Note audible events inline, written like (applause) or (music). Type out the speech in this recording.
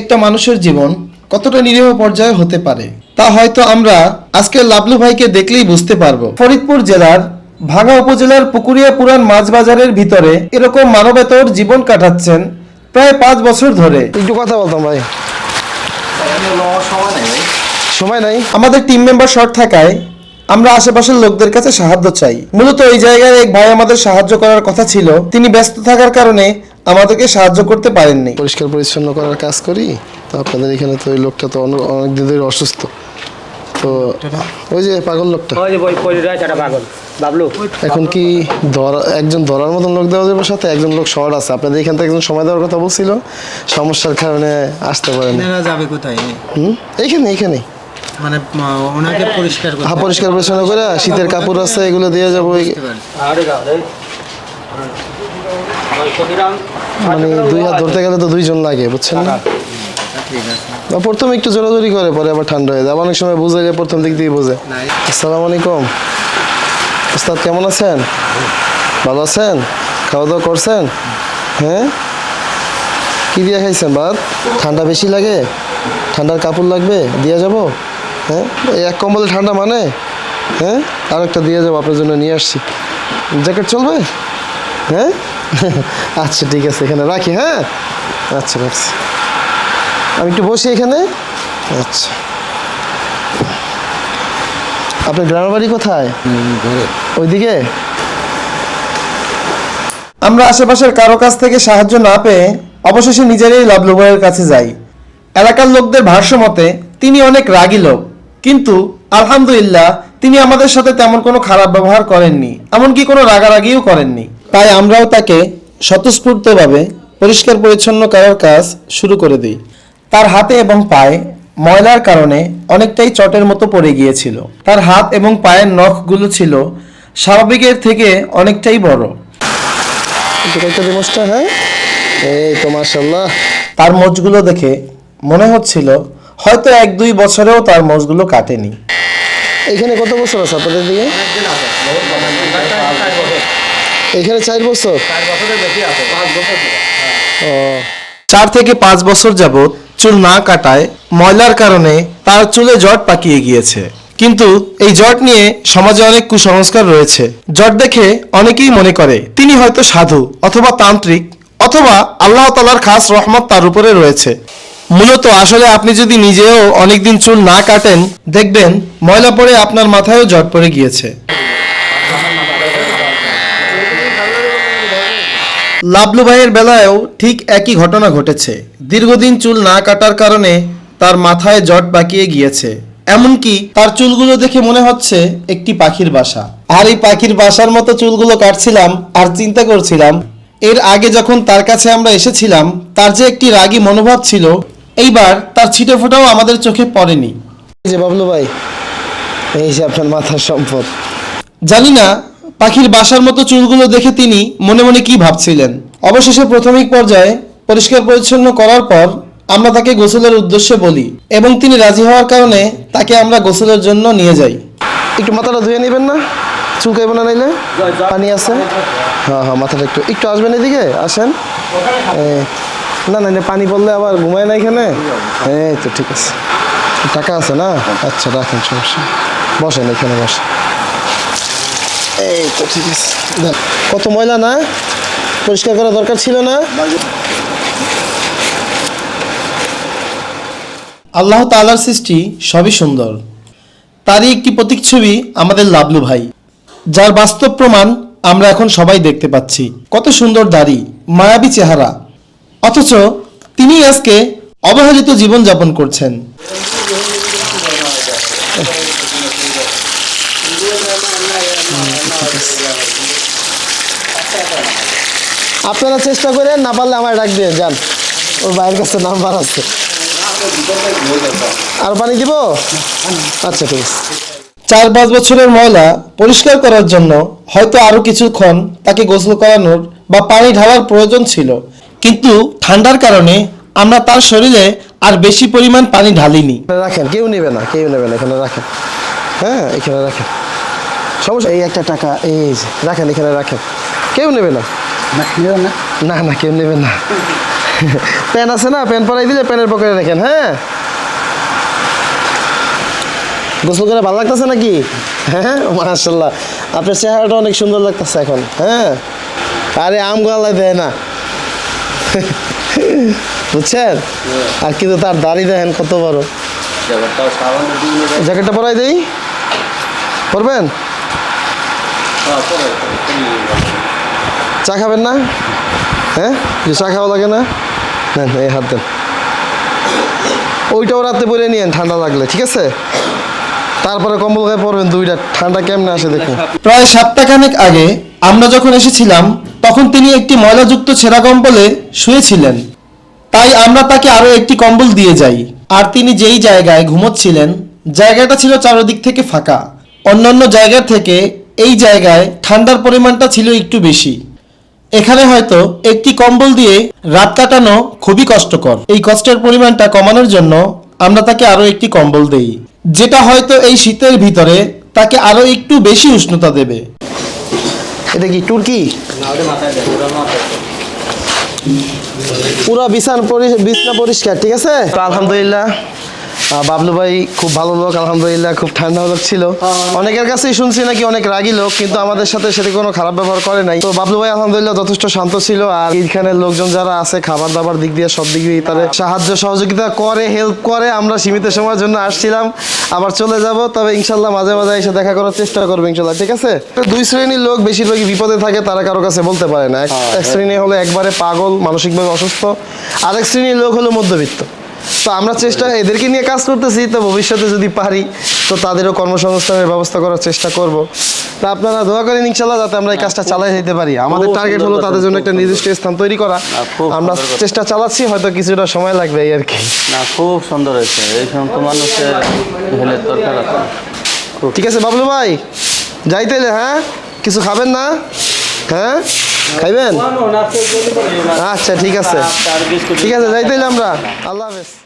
একটা মানুষের জীবন কতটা নিরীহ পর্যায়ে হতে পারে তা হয়তো আমরা আজকের লাবলু ভাইকে দেখলেই বুঝতে পারব। ফরিদপুর জেলার ভাঙা উপজেলার পুকুরিয়া পুরান মাছ বাজারের ভিতরে এরকম মানবেতর জীবন কাটাচ্ছেন প্রায় পাঁচ বছর ধরে। একটু কথা বলতাম ভাই। সময় নাই। আমাদের টিম মেম্বার শর্ট থাকায় আমরা আশেপাশের লোকদের কাছে সাহায্য চাই। মূলত এই জায়গায় এক ভাই আমাদের সাহায্য করার কথা ছিল। তিনি ব্যস্ত থাকার কারণে আমাদেরকে সাহায্য করতে পারেননি। পরিষ্কার পরিচ্ছন্ন করার কাজ করি তো আপনাদের এখানে তো ওই লোকটা তো অনেক অনেক দিন ধরে অসুস্থ। তো ওই যে পাগল লোকটা। ওই যে বই পড়ে রয়েছে একটা পাগল বাবলু। এখন কি ধরা একজন ধরার মতন লোক দেওয়া যাবে সাথে? একজন লোক শহর আছে। আপনাদের এখান থেকে একজন সময় দেওয়ার কথা বলছিল সমস্যার কারণে আসতে পারেন। যাবে কোথায়? হুম? এইখানে এইখানে। মানে ওনাকে পরিষ্কার পরিষ্কার পরিচ্ছন্ন করে শীতের কাপড় আছে এগুলো দিয়ে যাব। ওই- মানে দুই হাত ধরতে গেলে তো দুইজন লাগে, বুঝছেন? প্রথমে একটু জোরাজোরি করে, পরে আবার ঠান্ডা হয়ে যায়। অনেক সময় বুঝে যায় প্রথম দিক দিয়ে বোঝে। আসসালামু আলাইকুম। ওস্তাদ, কেমন আছেন? ভালো আছেন? খাওয়া দাওয়া করছেন? হ্যাঁ? কি দিয়ে খাইছেন, ভাত? ঠান্ডা বেশি লাগে? ঠান্ডার কাপড় লাগবে? দিয়ে যাব? হ্যাঁ? এক কম্বলে ঠান্ডা মানে? হ্যাঁ? আর একটা দিয়ে যাব, আপনার জন্য নিয়ে আসছি। জ্যাকেট চলবে? হ্যাঁ? (laughs) আচ্ছা ঠিক আছে এখানে রাখি হ্যাঁ? আচ্ছা রাখছি। আমি একটু বসি এখানে। আচ্ছা। আপনার গ্রামের বাড়ি কোথায়? ওইদিকে? আমরা আশেপাশের কারও কাছ থেকে সাহায্য না পেয়ে অবশেষে নিজেরাই লাবলু কাছে যাই। এলাকার লোকদের ভাষ্য মতে তিনি অনেক রাগী লোক। কিন্তু আলহামদুলিল্লাহ তিনি আমাদের সাথে তেমন কোনো খারাপ ব্যবহার করেননি। এমনকি কোনো রাগারাগিও করেননি। তাই আমরাও তাকে স্বতঃস্ফূর্তভাবে পরিষ্কার পরিচ্ছন্ন করার কাজ শুরু করে দিই। তার হাতে এবং পায়ে ময়লার কারণে অনেকটাই চটের মতো পড়ে গিয়েছিল। তার হাত এবং পায়ের নখগুলো ছিল স্বাভাবিকের থেকে অনেকটাই বড়। হ্যাঁ। এই তো মার্শাল্লাহ তার মোচগুলো দেখে মনে হচ্ছিল হয়তো এক দুই বছরেও তার মোচগুলো কাটেনি। এখানে কত বছর আছে আপনাদের দিকে? এখানে চার বছর? ও। চার থেকে পাঁচ বছর যাবৎ চুল না কাটায় ময়লার কারণে তার চুলে জট পাকিয়ে গিয়েছে। কিন্তু এই জট নিয়ে সমাজে অনেক কুসংস্কার রয়েছে। জট দেখে অনেকেই মনে করে তিনি হয়তো সাধু অথবা তান্ত্রিক অথবা আল্লাহ তালার খাস রহমত তার উপরে রয়েছে। মূলত আসলে আপনি যদি নিজেও অনেকদিন চুল না কাটেন দেখবেন ময়লা পরে আপনার মাথায়ও জট পড়ে গিয়েছে। লাবলু ভাইয়ের বেলায়ও ঠিক একই ঘটনা ঘটেছে। দীর্ঘদিন চুল না কাটার কারণে তার মাথায় জট পাকিয়ে গিয়েছে। এমনকি তার চুলগুলো দেখে মনে হচ্ছে একটি পাখির বাসা। আর এই পাখির বাসার মতো চুলগুলো কাটছিলাম আর চিন্তা করছিলাম এর আগে যখন তার কাছে আমরা এসেছিলাম তার যে একটি রাগী মনোভাব ছিল এইবার তার ছিটে ফোটাও আমাদের চোখে পড়েনি। যে বাবলু ভাই এই যে আপনার মাথার সম্পদ। জানি না পাখির বাসার মতো চুলগুলো দেখে তিনি মনে মনে কি ভাবছিলেন? অবশেষে প্রাথমিক পর্যায়ে পরিষ্কার পরিচ্ছন্ন করার পর আমরা তাকে গোসলের উদ্দেশ্যে বলি এবং তিনি রাজি হওয়ার কারণে তাকে আমরা গোসলের জন্য নিয়ে যাই। একটু মাথাটা ধুয়ে নেবেন না? চুলকাইব না নাইলে পানি আছে? হ্যাঁ হ্যাঁ মাথাটা একটু একটু আসবেন এদিকে? আসেন। না না, পানি পড়লে আবার ঘুমায় না এখানে? এই তো ঠিক আছে। টাকা আছে না? আচ্ছা রাখেন সমস্যা বসেন এখানে বসেন। তো ঠিক আছে। কত ময়লা না? পরিষ্কার করা দরকার ছিল না? আল্লাহ তাআলার সৃষ্টি সবই সুন্দর। তারই একটি প্রতীকছবি আমাদের লাবলু ভাই, যার বাস্তব প্রমাণ আমরা এখন সবাই দেখতে পাচ্ছি। কত সুন্দর দাড়ি, মায়াবী চেহারা। অথচ তিনি আজকে অবহেলিত জীবন যাপন করছেন। আপনারা চেষ্টা করেন না পারলে আমার ডাক দিয়ে যান। ওর ভাইয়ের কাছে নাম্বার আছে। আর পানি দিব? আচ্ছা ঠিক আছে। চার পাঁচ বছরের ময়লা পরিষ্কার করার জন্য হয়তো আরও কিছুক্ষণ তাকে গোসল করানোর বা পানি ঢালার প্রয়োজন ছিল। কিন্তু ঠান্ডার কারণে আমরা তার শরীরে আর বেশি পরিমাণ পানি ঢালিনি। রাখেন কেউ নেবে না কেউ নেবে না এখানে রাখেন। হ্যাঁ এখানে রাখেন। সমস্যা? এই একটা টাকা এই রাখেন এখানে রাখেন। কেউ নেবে না। না না। কেউ নেবে না। প্যান আছে না? প্যান পরাই দিলে প্যানের পকেটে রাখেন হ্যাঁ? গোসল করে ভালো লাগতেছে নাকি? হ্যাঁ মাশাল্লাহ আপনার চেহারাটা অনেক সুন্দর লাগতেছে এখন হ্যাঁ? আরে আম গলায় দেয় না। বুঝছেন? আর কিন্তু তার দাড়ি দেখেন কত বড়। জ্যাকেটটা পরাই দেই। পরবেন? চা খাবেন না? হ্যাঁ? যে চা খাওয়া লাগে না? নেন, এই হাত দেন। ওইটাও রাতে পরে নিয়েন, ঠান্ডা লাগলে, ঠিক আছে? তারপরে কম্বল গায়ে পরবেন, দুইটা ঠান্ডা কেমনে আসে দেখুন। প্রায় সপ্তাহখানেক আগে আমরা যখন এসেছিলাম, তখন তিনি একটি ময়লাযুক্ত ছেঁড়া কম্বলে শুয়েছিলেন। তাই আমরা তাকে আরও একটি কম্বল দিয়ে যাই। আর তিনি যেই জায়গায় ঘুমোচ্ছিলেন, জায়গাটা ছিল চারদিক থেকে ফাঁকা। অন্যান্য জায়গার থেকে এই জায়গায় ঠান্ডার পরিমাণটা ছিল একটু বেশি। এখানে হয়তো একটি কম্বল দিয়ে রাত কাটানো খুবই কষ্টকর। এই কষ্টের পরিমাণটা কমানোর জন্য আমরা তাকে আরও একটি কম্বল দেই যেটা হয়তো এই শীতের ভিতরে তাকে আরও একটু বেশি উষ্ণতা দেবে। এটা কি তুর্কি পুরো বিছান বিছনা পরিষ্কার ঠিক আছে? আলহামদুলিল্লাহ। বাবলু ভাই খুব ভালো লোক আলহামদুলিল্লাহ খুব ঠান্ডা লোক ছিল। অনেকের কাছেই শুনছি নাকি অনেক রাগী লোক কিন্তু আমাদের সাথে সেটা কোনো খারাপ ব্যবহার করে নাই। তো বাবলু ভাই আলহামদুলিল্লাহ যথেষ্ট শান্ত ছিল আর এইখানে লোকজন যারা আছে খাবার দাবার দিক দিয়ে সব দিক দিয়ে তাদের সাহায্য সহযোগিতা করে হেল্প করে আমরা সীমিত সময়ের জন্য আসছিলাম। আবার চলে যাব তবে ইনশাল্লাহ মাঝে মাঝে এসে দেখা করার চেষ্টা করব ইনশাল্লাহ ঠিক আছে? দুই শ্রেণির লোক বেশিরভাগই বিপদে থাকে তারা কারও কাছে বলতে পারে না। এক এক শ্রেণি হলো একবারে পাগল মানসিকভাবে অসুস্থ আরেক শ্রেণির লোক হলো মধ্যবিত্ত। তো আমরা চেষ্টা এদেরকে নিয়ে কাজ করতেছি তো ভবিষ্যতে যদি পারি তো তাদেরও কর্মসংস্থানের ব্যবস্থা করার চেষ্টা করব। তা আপনারা দোয়া করেন ইনশাল্লাহ যাতে আমরা এই কাজটা চালাই যেতে পারি। আমাদের টার্গেট হলো তাদের জন্য একটা নির্দিষ্ট স্থান তৈরি করা। আমরা চেষ্টা চালাচ্ছি হয়তো কিছুটা সময় লাগবে এই আর কি। না খুব সুন্দর হয়েছে। এই সমস্ত মানুষের দরকার আছে। ঠিক আছে বাবলু ভাই যাই তাইলে হ্যাঁ? কিছু খাবেন না? হ্যাঁ? খাইবেন? আচ্ছা ঠিক আছে। ঠিক আছে যাই তাইলে আমরা। আল্লাহ হাফেজ।